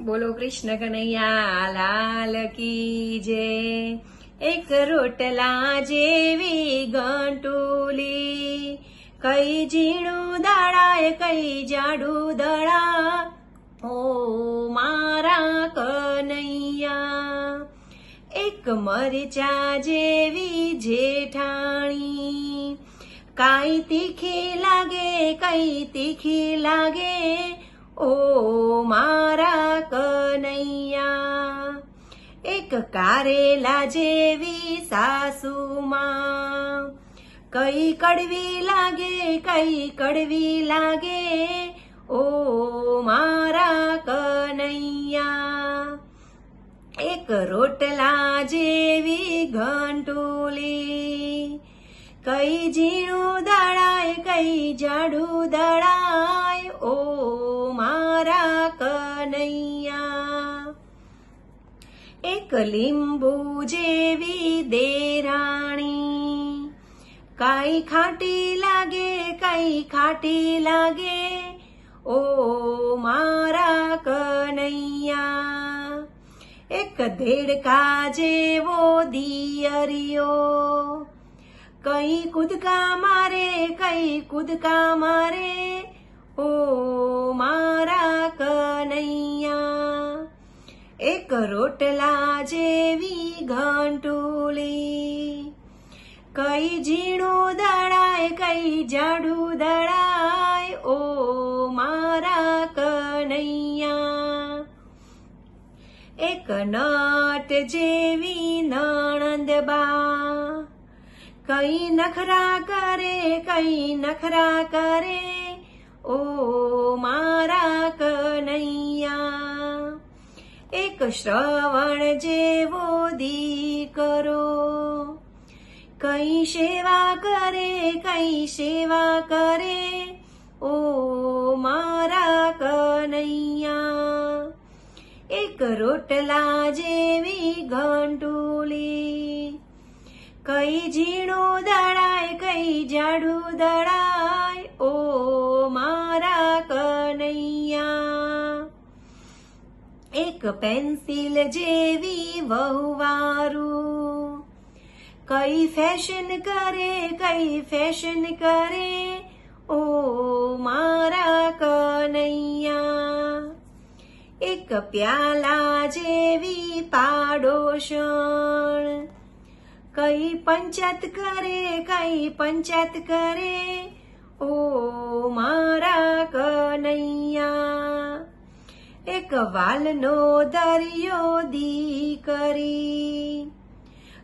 બોલો કૃષ્ણ કનૈયા લાલ કી જે. એક રોટલા જેવી ગંટુલી. કઈ ઝીણું દળાય કઈ જાડું દડા ઓ મારા કનૈયા. એક મરચા જેવી જેઠાણી. કાઈ તીખી લાગે, કઈ તીખી લાગે. ઓ કારેલા જેવી સાસુમાં. કઈ કડવી લાગે, કઈ કડવી લાગે, ઓ મારા કનૈયા. એક રોટલા જેવી ઘંટોલી. કઈ ઝીણું દળાય, કઈ જાડું દળાય, ઓ મારા કનૈયા. એક લીંબુ જેવી દેરાણી. કાઈ ખાટી લાગે, કઈ ખાટી લાગે? ઓ મારા કનૈયા. એક ધેડકા જેવો દિયરિયો. કઈ કૂદકા મારે, કઈ કૂદકા મારે? ઓ મારા કનૈયા. એક રોટલા જેવી ઘંટુલી કઈ ઝીણું દળાય, કઈ જાડું દળાય, ઓ મારા કનૈયા. એક નટ જેવી નણંદબા કઈ નખરા કરે, કઈ નખરા કરે, ઓ મારા કનૈયા. એક શ્રવણ જેવો દીકરો. કઈ સેવા કરે, કઈ સેવા કરે, ઓ મારા કનૈયા. એક રોટલા જેવી ઘંટુલી કઈ ઝીણું દળાય, કઈ જાડું દળાય એક પેન્સિલ જેવી વહુવારું. કઈ ફેશન કરે, કઈ ફેશન કરે, ઓ મારા કનૈયા. એક પ્યાલા જેવી પાડોશણ. કઈ પંચાયત કરે, કઈ પંચાયત કરે, ઓ મારા કનૈયા. એક વાલનો દરિયો દીકરી.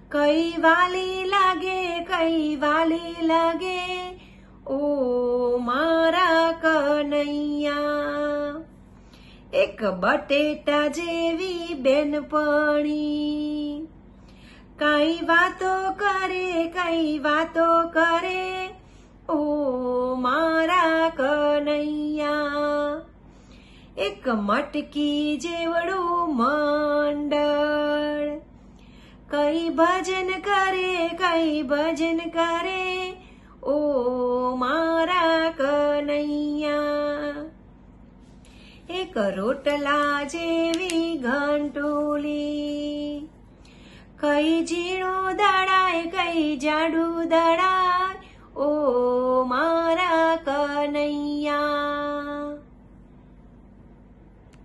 કઈ વાલી લાગે, કઈ વાલી લાગે? ઓ મારા કનૈયા. એક બટેટા જેવી બેનપણી. કઈ વાતો કરે, કઈ વાતો કરે. એક મટકી જેવડું મંડળ. કઈ ભજન કરે, કઈ ભજન કરે, ઓ મારા કનૈયા. એક રોટલા જેવી ઘંટોલી. કઈ ઝીણું દડાય કઈ જાડું મારા